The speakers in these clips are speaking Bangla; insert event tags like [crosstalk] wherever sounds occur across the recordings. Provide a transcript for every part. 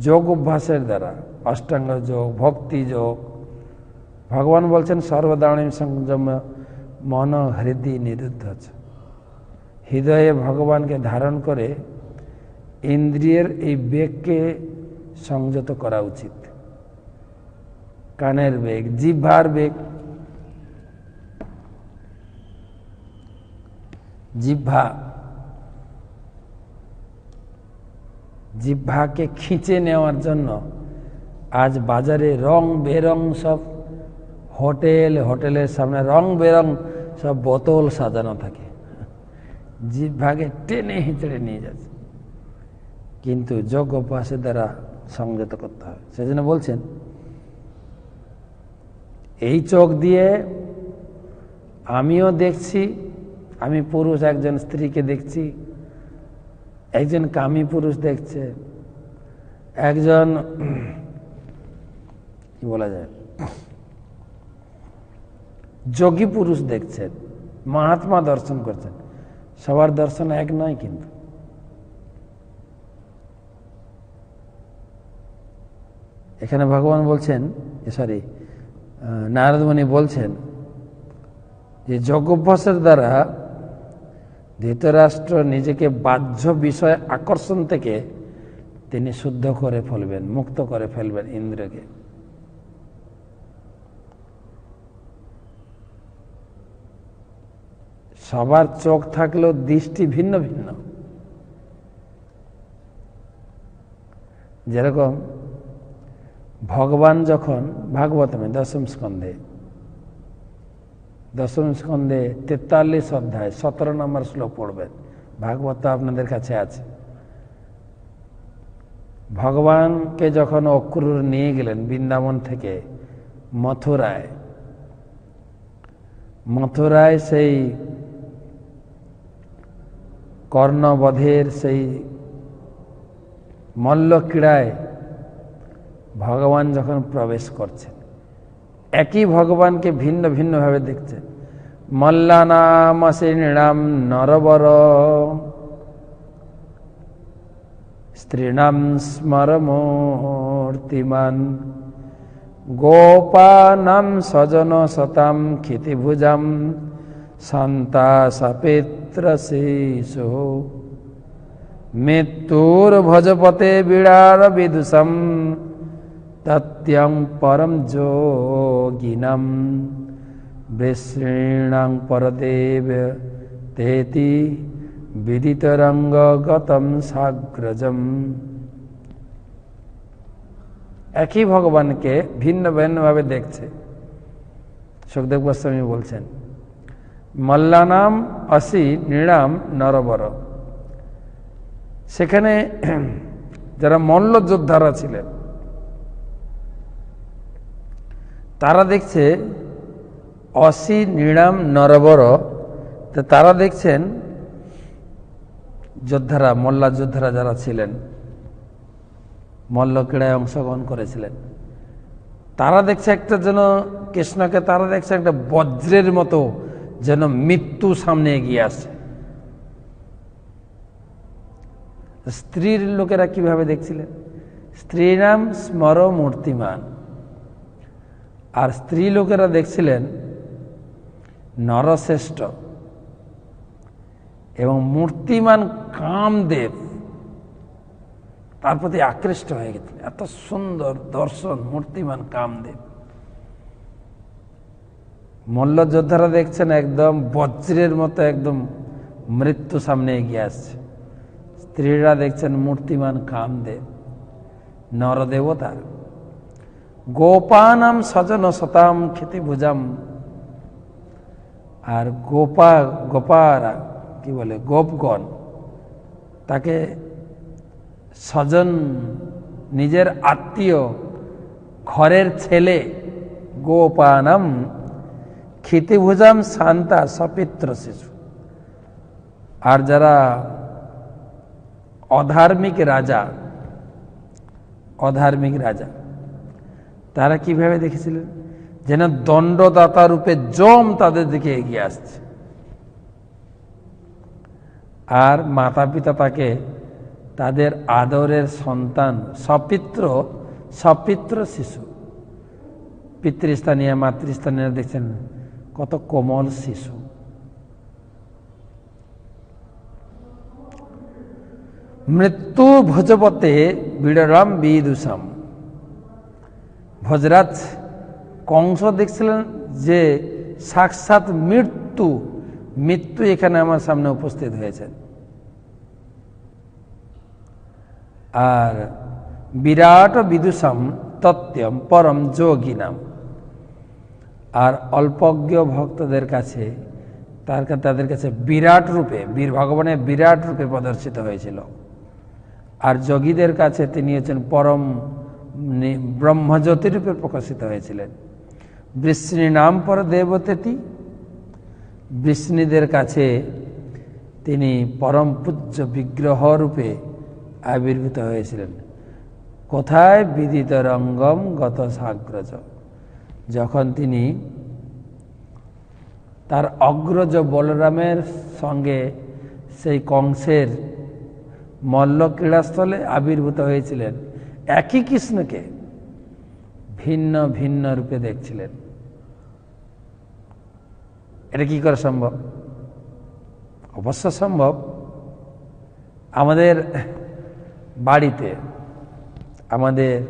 যোগ অভ্যাসের দ্বারা, অষ্টাঙ্গ যোগ, ভক্তি যোগ। ভগবান বলছেন সর্বদাণী সংযম মন হৃদয় নিরুদ্ধ হৃদয়ে ভগবানকে ধারণ করে ইন্দ্রিয়ের এই বেগকে সংযত করা উচিত। কানের বেগ, জিহ্বার বেগ। জিহ্বা জিহ্বাকে খিঁচে নেওয়ার জন্য আজ বাজারে রং বেরং সব হোটেল, হোটেলের সামনে রং বেরং সব বোতল সাজানো থাকে। জিহ্বাকে টেনে হিঁচড়ে নিয়ে যাচ্ছে। কিন্তু যোগ অভ্যাসের দ্বারা সংযত করতে হবে। সেজন্য বলছেন, এই চোখ দিয়ে আমিও দেখছি, আমি পুরুষ একজন স্ত্রীকে দেখছি একজন কামী পুরুষ দেখছে, একজন, কি বলা যায়, যোগী পুরুষ দেখছেন মহাত্মা দর্শন করছেন সবার দর্শন এক নয় কিন্তু। এখানে ভগবান বলছেন সরি নারদমণি বলছেন যে যোগাভ্যাসের দ্বারা ধৃতরাষ্ট্র নিজেকে বাহ্য বিষয় আকর্ষণ থেকে তিনি শুদ্ধ করে ফেলবেন, মুক্ত করে ফেলবেন ইন্দ্রকে। সবার চোখ থাকলেও দৃষ্টি ভিন্ন ভিন্ন। যেরকম ভগবান যখন ভাগবতমে দশম স্কন্ধে দশম স্কন্ধে তেতাল্লিশ অধ্যায়, সতেরো নম্বর শ্লোক পড়বেন। ভাগবত আপনাদের কাছে আছে। ভগবানকে যখন অক্রুর নিয়ে গেলেন বৃন্দাবন থেকে, মথুরায় মথুরায় সেই কর্ণবধের সেই মল্লক্রীড়ায় ভগবান যখন প্রবেশ করছেন একই ভগবানকে ভিন্ন ভিন্নভাবে দেখছেন মল্লানাম শ্রীণাম নরবর। স্ত্রীণাম স্মরমূর্তিমান। গোপানাম স্বজন শতাম ক্ষিতিভুজাম। শান্তা সপেত্র শিশু। মৃত্যুর ভজপতে বিড়ার বিদুষম। তত্যং পরম যোগিনম বৃশ্রীণাং পরদেব তেতি বিদিতরঙ্গগতম সাগ্রজম একই ভগবানকে ভিন্ন ভিন্নভাবে দেখছে। সুখদেব গোস্বামী বলছেন, মল্লানাম অসি নৃণাম নরবর। সেখানে যারা মল্ল যোদ্ধারা ছিলেন তারা দেখছে অসি নিড়াম নরবর। তারা দেখছেন যোদ্ধারা, মল্লা যোদ্ধারা যারা ছিলেন, মল্ল ক্রীড়ায় অংশগ্রহণ করেছিলেন। তারা দেখছে একটা যেন, কৃষ্ণকে তারা দেখছে একটা বজ্রের মতো যেন মৃত্যু সামনে এগিয়ে আসে স্ত্রীর লোকেরা কীভাবে দেখছিলেন? স্ত্রী নাম স্মর মূর্তিমান আর স্ত্রী লোকেরা দেখছিলেন নরশ্রেষ্ঠ এবং মূর্তিমান কামদেব তার প্রতি আকৃষ্ট হয়ে গেছিলেন। এত সুন্দর দর্শন, মূর্তিমান কামদেব। মল্লযোদ্ধারা দেখছেন একদম বজ্রের মতো একদম মৃত্যু সামনে এগিয়ে আসছে। স্ত্রীরা দেখছেন মূর্তিমান কামদেব, নরদেবতা। গোপানাম সজন শতাম খেতে বুঝাম আর গোপা, গোপারা, কি বলে, গোপগণ, তাকে স্বজন নিজের আত্মীয়, ঘরের ছেলে, গোপানাম ক্ষিতিভুজাম শান্তা সপিত্র শিশু। আর যারা অধার্মিক রাজা অধার্মিক রাজা তারা কীভাবে দেখেছিলেন? যেন দণ্ডদাতা রূপে জম তাদের দিকে এগিয়ে আসছে। আর মাতা পিতা তাকে তাদের আদরের সন্তান, সপিত্র সপিত্র শিশু, পিতৃস্থানীয়, মাতৃস্থানীয় দেখছেন, কত কোমল শিশু। মৃত্যু ভোজপতে বিড়রাম বিদুষাম ভজরাজ কংস দেখছিলেন যে সাক্ষাৎ মৃত্যু মৃত্যু এখানে আমার সামনে উপস্থিত হয়েছে। আর বিরাট বিদুষম তত্ত্বম পরম যোগিনাম। আর অল্পজ্ঞ ভক্তদের কাছে, তার তাদের কাছে বিরাট রূপে, বীর ভগবানের বিরাট রূপে প্রদর্শিত হয়েছিল। আর যোগীদের কাছে তিনি হচ্ছেন পরম ব্রহ্মজ্যোতি রূপে প্রকাশিত হয়েছিলেন। বৃষ্ণী নাম পর দেবতেতি বৃষ্ণীদের কাছে তিনি পরম পূজ্য বিগ্রহ রূপে আবির্ভূত হয়েছিলেন। কোথায়? বিদিত রঙ্গম গত সাগ্রজ। যখন তিনি তার অগ্রজ বলরামের সঙ্গে সেই কংসের মল্ল ক্রীড়াস্থলে আবির্ভূত হয়েছিলেন একই কৃষ্ণকে ভিন্ন ভিন্ন রূপে দেখছিলেন। এটা কি করা সম্ভব? অবশ্য সম্ভব। আমাদের বাড়িতে, আমাদের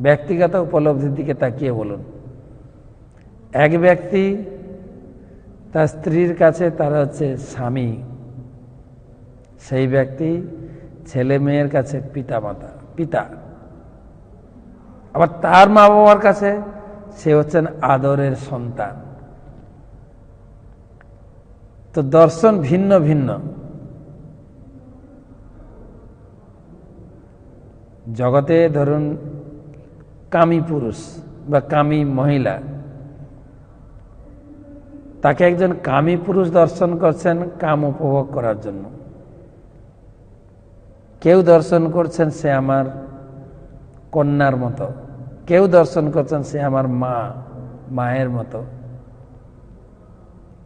ব্যক্তিগত উপলব্ধির দিকে তাকিয়ে বলুন। এক ব্যক্তি তার স্ত্রীর কাছে তার হচ্ছে স্বামী, সেই ব্যক্তি ছেলে মেয়ের কাছে পিতা মাতা পিতা। আবার তার মা বাবার কাছে সে হচ্ছেন আদরের সন্তান। তো দর্শন ভিন্ন ভিন্ন। জগতে ধরুন কামী পুরুষ বা কামী মহিলা, তাকে একজন কামী পুরুষ দর্শন করছেন, কাম উপভোগ করার জন্য। কেউ দর্শন করছেন সে আমার কন্যার মতো। কেউ দর্শন করছেন সে আমার মা, মায়ের মতো।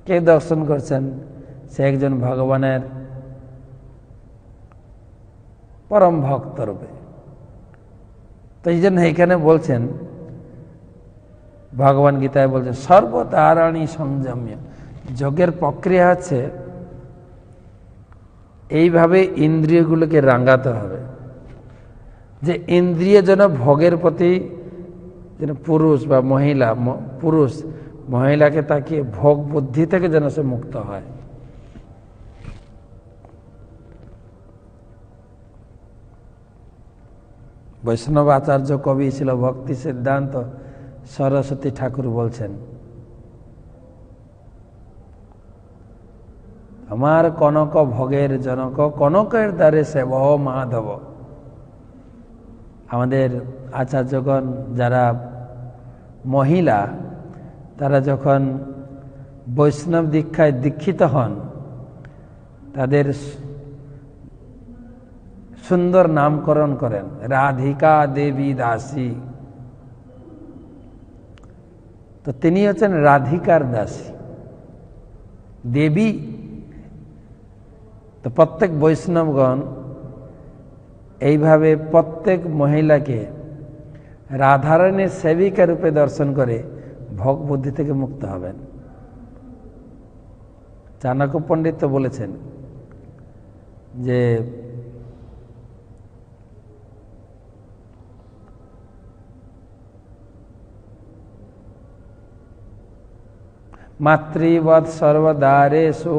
কেউ দর্শন করছেন সে একজন ভগবানের পরম ভক্ত রূপে। তো এই জন্য এখানে বলছেন, ভগবান গীতায় বলছেন, সর্বতারাণী সংযম্য। যোগের প্রক্রিয়া হচ্ছে এইভাবে ইন্দ্রিয়গুলোকে রাঙ্গাতে হবে। যে ইন্দ্রিয় যেন ভোগের প্রতি যেন পুরুষ বা মহিলা পুরুষ, মহিলাকে তাকিয়ে ভোগ বুদ্ধি থেকে যেন সে মুক্ত হয়। বৈষ্ণব আচার্য কবি ছিল ভক্তি সিদ্ধান্ত সরস্বতী ঠাকুর বলছেন আমার কনক ভোগের জনক, কনকের দ্বারে সেব মাধব। আমাদের আচার্যগণ যারা মহিলা, তারা যখন বৈষ্ণব দীক্ষায় দীক্ষিত হন, তাদের সুন্দর নামকরণ করেন, রাধিকা দেবী দাসী। তো তিনি হচ্ছেন রাধিকার দাসী। দেবী তো প্রত্যেক বৈষ্ণবগণ এইভাবে প্রত্যেক মহিলাকে রাধারণের সেবিকা রূপে দর্শন করে ভোগ বুদ্ধি থেকে মুক্ত হবেন। চাণক্য পণ্ডিত তো বলেছেন যে, মাতৃবৎ সর্বদারেশু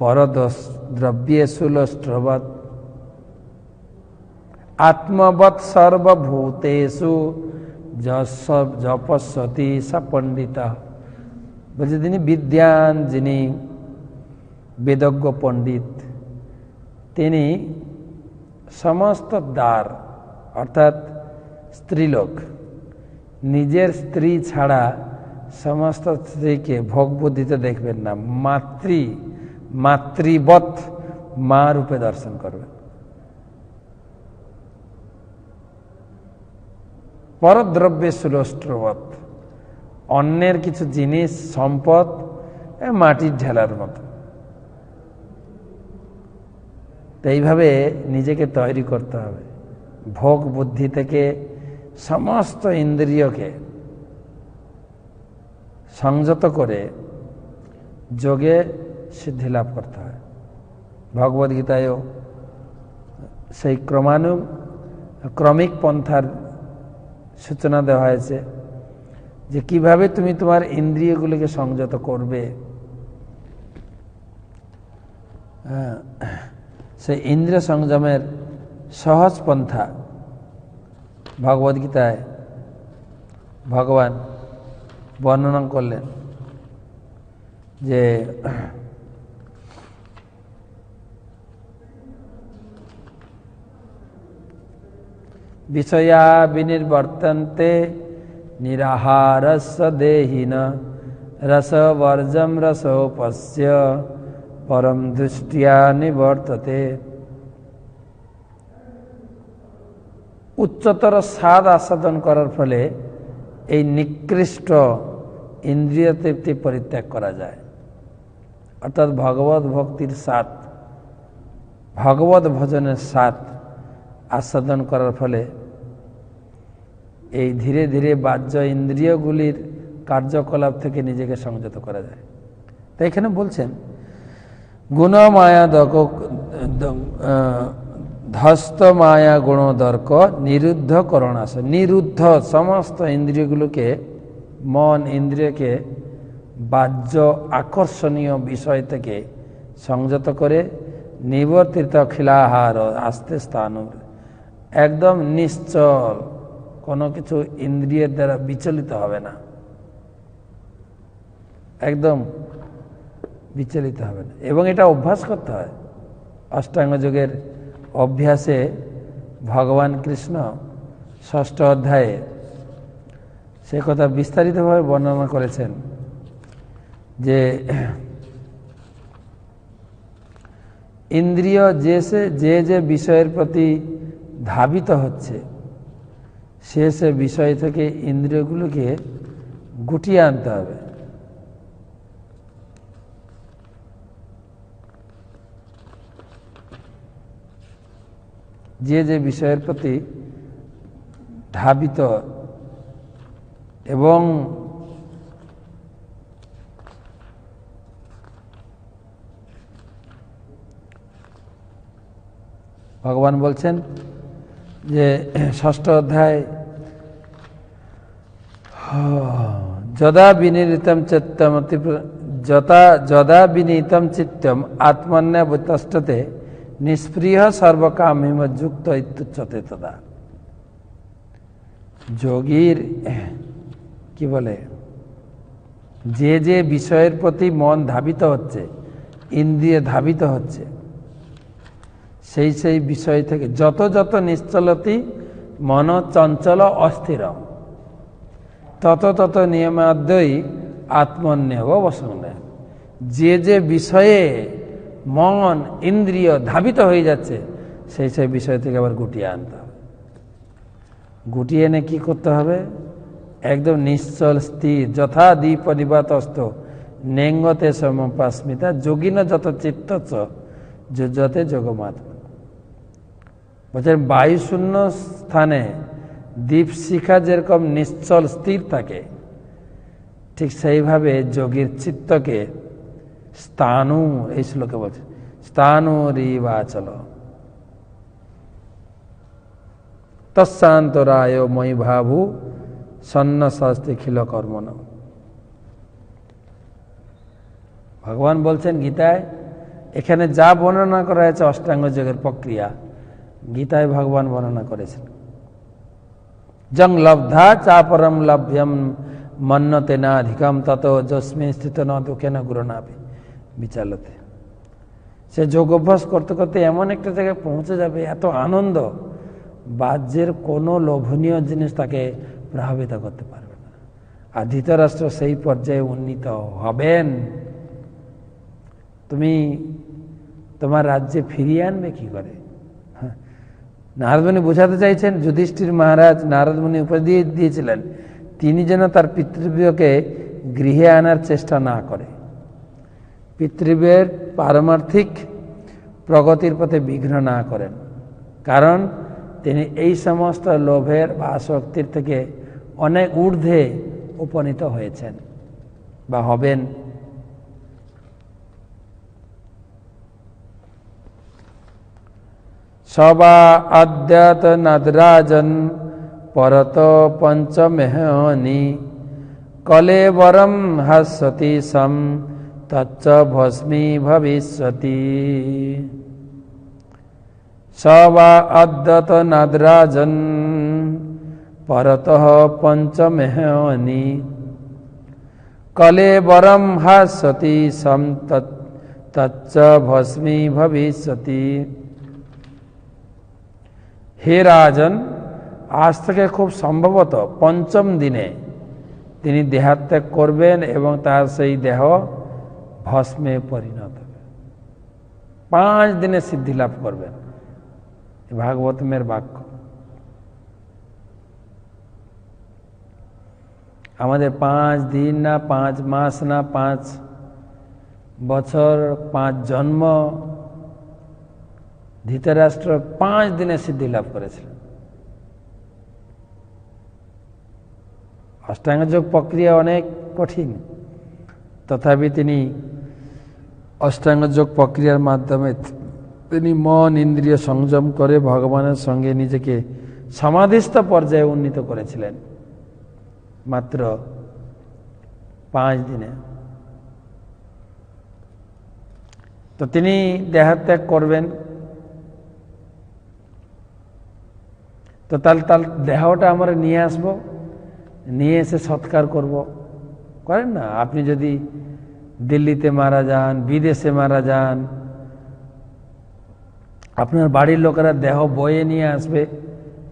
পরদ্রব্যেশু লষ্ট্রবৎ আত্মবৎ সর্বভূতেষু জপস্বতী সা পণ্ডিত বলছে তিনি বিদ্যান যিনি বেদজ্ঞ পণ্ডিত তিনি সমস্ত দ্বার অর্থাৎ স্ত্রীলোক নিজের স্ত্রী ছাড়া সমস্ত স্ত্রীকে ভোগ বুদ্ধিতে দেখবেন না মাতৃ মাতৃবৎ মা রূপে দর্শন করবেন পরদ্রব্যে সুলষ্ট্রবৎ অন্যের কিছু জিনিস, সম্পদ মাটির ঢেলার মতো। এইভাবে নিজেকে তৈরি করতে হবে। ভোগ বুদ্ধি থেকে সমস্ত ইন্দ্রিয়কে সংযত করে যোগে সিদ্ধি লাভ করতে হয় ভগবদ্গীতায়ও সেই ক্রমানু ক্রমিক পন্থার সূচনা দেওয়া হয়েছে যে কীভাবে তুমি তোমার ইন্দ্রিয়গুলিকে সংযত করবে সেই ইন্দ্রিয় সংযমের সহজ পন্থা ভগবদ্গীতায় ভগবান বর্ণনা করলেন যে বিনির্বর্তন্তে নিরাহারস্য দেহিন রসবর্জম রসোপস্য পরম দৃষ্টিয়া নিবর্ততে উচ্চতর স্বাদ আস্বাদন করার ফলে এই নিকৃষ্ট ইন্দ্রিয় তৃপ্তি পরিত্যাগ করা যায়। অর্থাৎ ভগবত ভক্তির স্বাদ, ভগবত ভজনের স্বাদ আস্বাদন করার ফলে এই ধীরে ধীরে বাহ্য ইন্দ্রিয়গুলির কার্যকলাপ থেকে নিজেকে সংযত করা যায়। তাই এখানে বলছেন, গুণমায়া দক ধস্ত মায়া গুণদর্ক নিরুদ্ধ করণাস, নিরুদ্ধ সমস্ত ইন্দ্রিয়গুলোকে, মন ইন্দ্রিয়কে বাহ্য আকর্ষণীয় বিষয় থেকে সংযত করে নিবর্তিত খিলাহার আস্তে স্থান একদম নিশ্চল। কোনো কিছু ইন্দ্রিয়ের দ্বারা বিচলিত হবে না। একদম বিচলিত হবে না। এবং এটা অভ্যাস করতে হয়। অষ্টাঙ্গ যুগের অভ্যাসে ভগবান কৃষ্ণ ষষ্ঠ অধ্যায়ে সে কথা বিস্তারিতভাবে বর্ণনা করেছেন যে ইন্দ্রিয় যে সে যে যে বিষয়ের প্রতি ধাবিত হচ্ছে। সে সে বিষয় থেকে ইন্দ্রিয়গুলোকে গুটিয়ে আনতে হবে। যে যে বিষয়ের প্রতি ধাবিত এবং ভগবান বলছেন যে ষষ্ঠ অধ্যায়, যদা বিনিরিতম চিত্তম যথা যদা বিনীতম চিত্তম আত্মন্যাবতষ্টতে নিষ্প্রিয় সর্বকামিম যুক্ত ইত্যুচ্ছতে তদা। যোগীর, কি বলে, যে যে বিষয়ের প্রতি মন ধাবিত হচ্ছে, ইন্দ্রিয় ধাবিত হচ্ছে সেই সেই বিষয় থেকে যত যত নিশ্চলতি, মন চঞ্চল অস্থির। তত তত নিয়মাদ্যই আত্মন্যব বসনে যে যে বিষয়ে মন, ইন্দ্রিয় ধাবিত হয়ে যাচ্ছে, সেই সেই বিষয় থেকে আবার গুটিয়ে আনতে হবে। গুটিয়ে এনে কি করতে হবে? একদম নিশ্চল, স্থির যথা দ্বীপ নিবাতস্ত নেঙ্গতে সমপাস্মিতা, যোগিন যত চিত্তচ যুজতে যোগমাত্মা। বলছেন বায়ুশূন্য স্থানে দীপশিখা যেরকম নিশ্চল, স্থির থাকে, ঠিক সেইভাবে যোগীর চিত্তকে স্থানু এই শ্লোকে বলছে স্থানু রিবাচল। তৎসান্তরায় মই ভাবু, সন্ন শাস্তি খিল কর্মন ভগবান বলছেন গীতায়, এখানে যা বর্ণনা করা হয়েছে, অষ্টাঙ্গ যোগের প্রক্রিয়া। গীতায় ভগবান বর্ণনা করেছেন। জং লব্ধা চাপরম লভ্যম মন্নতে না অধিকম তত যস্মে স্থিত ন দুঃখে না গুরুনাভি বিচালতে। সে যোগ অভ্যাস করতে করতে এমন একটা জায়গায় পৌঁছে যাবে, এত আনন্দ, বাহ্যের কোনো লোভনীয় জিনিস তাকে প্রভাবিত করতে পারবে না। আর ধৃতরাষ্ট্র সেই পর্যায়ে উন্নীত হবেন। তুমি তোমার রাজ্যে ফিরিয়ে আনবে কি করে? নারদমণি বোঝাতে চাইছেন, যুধিষ্ঠির মহারাজ নারদমণি দিয়ে দিয়েছিলেন, তিনি যেন তার পিতৃব্যকে গৃহে আনার চেষ্টা না করে। পিতৃব্যের পারমার্থিক প্রগতির পথে বিঘ্ন না করেন, কারণ তিনি এই সমস্ত লোভের বা আসক্তির থেকে অনেক ঊর্ধ্বে উপনীত হয়েছেন বা হবেন। সবা আদ্যাত নাদরাজন পরত পঞ্চমেহনি। কলেবরম হাসতি সম, তচ্চ ভস্মী ভবিষ্যতি। সবা আদ্যত নাদরাজন পরত পঞ্চমেহনি। কলেবরম হাসতি সম তচ্চ ভস্মী ভবিষ্যতি। হে রাজন, আজ থেকে খুব সম্ভবত পঞ্চম দিনে তিনি দেহাত্যাগ করবেন এবং তার সেই দেহ ভস্মে পরিণত হবে। পাঁচ দিনে সিদ্ধি লাভ করবেন। ভাগবতমের বাক্য। আমাদের পাঁচ দিন না, পাঁচ মাস না, পাঁচ বছর, পাঁচ জন্ম ধৃতরাষ্ট্র পাঁচ দিনে সিদ্ধি লাভ করেছিলেন অষ্টাঙ্গ যোগ প্রক্রিয়া অনেক কঠিন। তথাপি তিনি অষ্টাঙ্গ যোগ প্রক্রিয়ার মাধ্যমে তিনি মন, ইন্দ্রিয় সংযম করে ভগবানের সঙ্গে নিজেকে সমাধিস্থ পর্যায়ে উন্নীত করেছিলেন। মাত্র পাঁচ দিনে। তো তিনি দেহাত্যাগ করবেন। তো তাহলে তার দেহটা আমরা নিয়ে আসব, নিয়ে এসে সৎকার করব। করেন না? আপনি যদি দিল্লিতে মারা যান, বিদেশে মারা যান, আপনার বাড়ির লোকেরা দেহ বয়ে নিয়ে আসবে।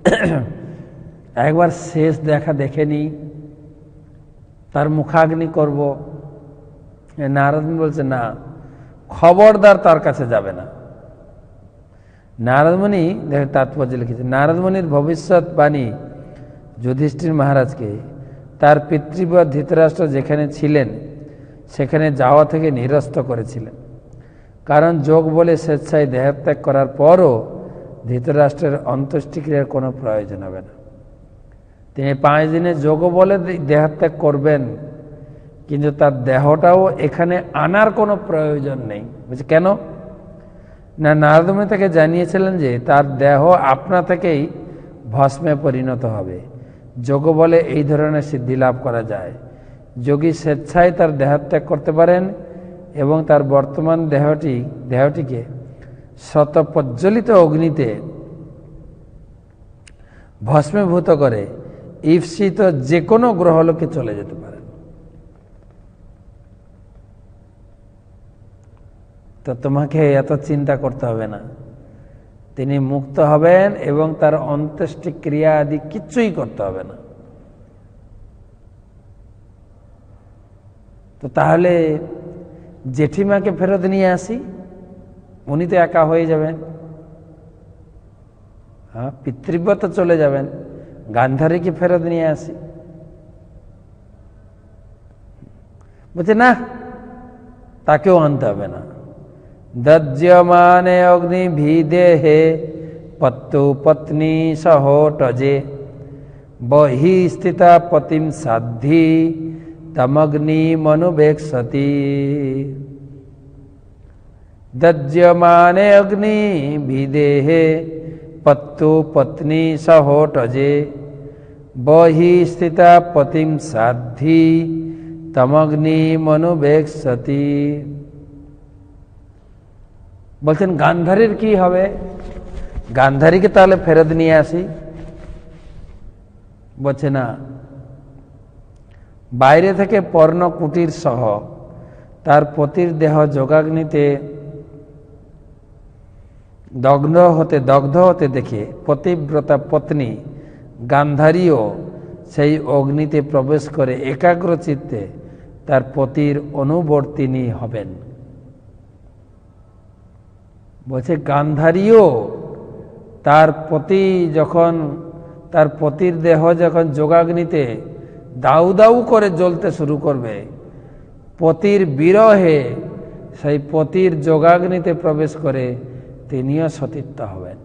[coughs] একবার শেষ দেখা দেখে নি, তার মুখাগ্নি করব। নারদ বলছে, না, খবরদার তার কাছে যাবে না। নারদমণি, দেখেন তাৎপর্য লিখেছে, নারদমণির ভবিষ্যৎবাণী যুধিষ্ঠির মহারাজকে, তার পিতৃবর ধৃতরাষ্ট্র যেখানে ছিলেন, সেখানে যাওয়া থেকে নিরস্ত করেছিলেন। কারণ যোগ বলে স্বেচ্ছায় দেহত্যাগ করার পরও ধৃতরাষ্ট্রের অন্ত্যেষ্টিক্রিয়ার কোনো প্রয়োজন হবে না। তিনি পাঁচ দিনে যোগ বলে দেহত্যাগ করবেন, কিন্তু তার দেহটাও এখানে আনার কোনো প্রয়োজন নেই। বুঝছে কেন? না, নারদমণি তাকে জানিয়েছিলেন যে তার দেহ আপনা থেকেই ভস্মে পরিণত হবে। যোগ বলে এই ধরনের সিদ্ধি লাভ করা যায়। যোগী স্বেচ্ছায় তার দেহত্যাগ করতে পারেন এবং তার বর্তমান দেহটি, দেহটিকে শত প্রজ্বলিত অগ্নিতে ভস্মীভূত করে, ঈপ্সিত যে কোনো গ্রহলোকে চলে যেতে পারেন তো তোমাকে এত চিন্তা করতে হবে না। তিনি মুক্ত হবেন এবং তার অন্ত্যেষ্টি ক্রিয়া আদি কিচ্ছুই করতে হবে না। তো তাহলে জেঠিমাকে ফেরত নিয়ে আসি। উনি তো একা হয়ে যাবেন। হ্যাঁ পিতৃব্যত চলে যাবেন। গান্ধারীকে ফেরত নিয়ে আসি। বলছে, না, তাকেও আনতে হবে না। दज्यमाने अग्नि भी पत्तु पत्नी सहोटजे। बही स्थिता पतिम साधि तमग्नि मनुभेक्षति। दज्यमाने अग्नि भी पत्तु पत्नी सहोटजे। बही स्थिता पतिम साधि तमग्नि मनुभेक्षति। বলছেন, গান্ধারীর কি হবে? গান্ধারীকে তাহলে ফেরত নিয়ে আসি? বলছে, না। বাইরে থেকে পর্ণ কুটির সহ তার পতির দেহ যোগাগ্নিতে দগ্ধ হতে দগ্ধ হতে দেখে পতিব্রতা পত্নী গান্ধারীও সেই অগ্নিতে প্রবেশ করে একাগ্র চিত্তে তার পতির অনুবর্তিনী হবেন। বলছে, গান্ধারীও তার পতি যখন, তার পতির দেহ যখন যোগাগ্নিতে দাউ দাউ করে জ্বলতে শুরু করবে, পতির বিরহে সেই পতির যোগাগ্নিতে প্রবেশ করে তিনিও সতীর্থ হবেন।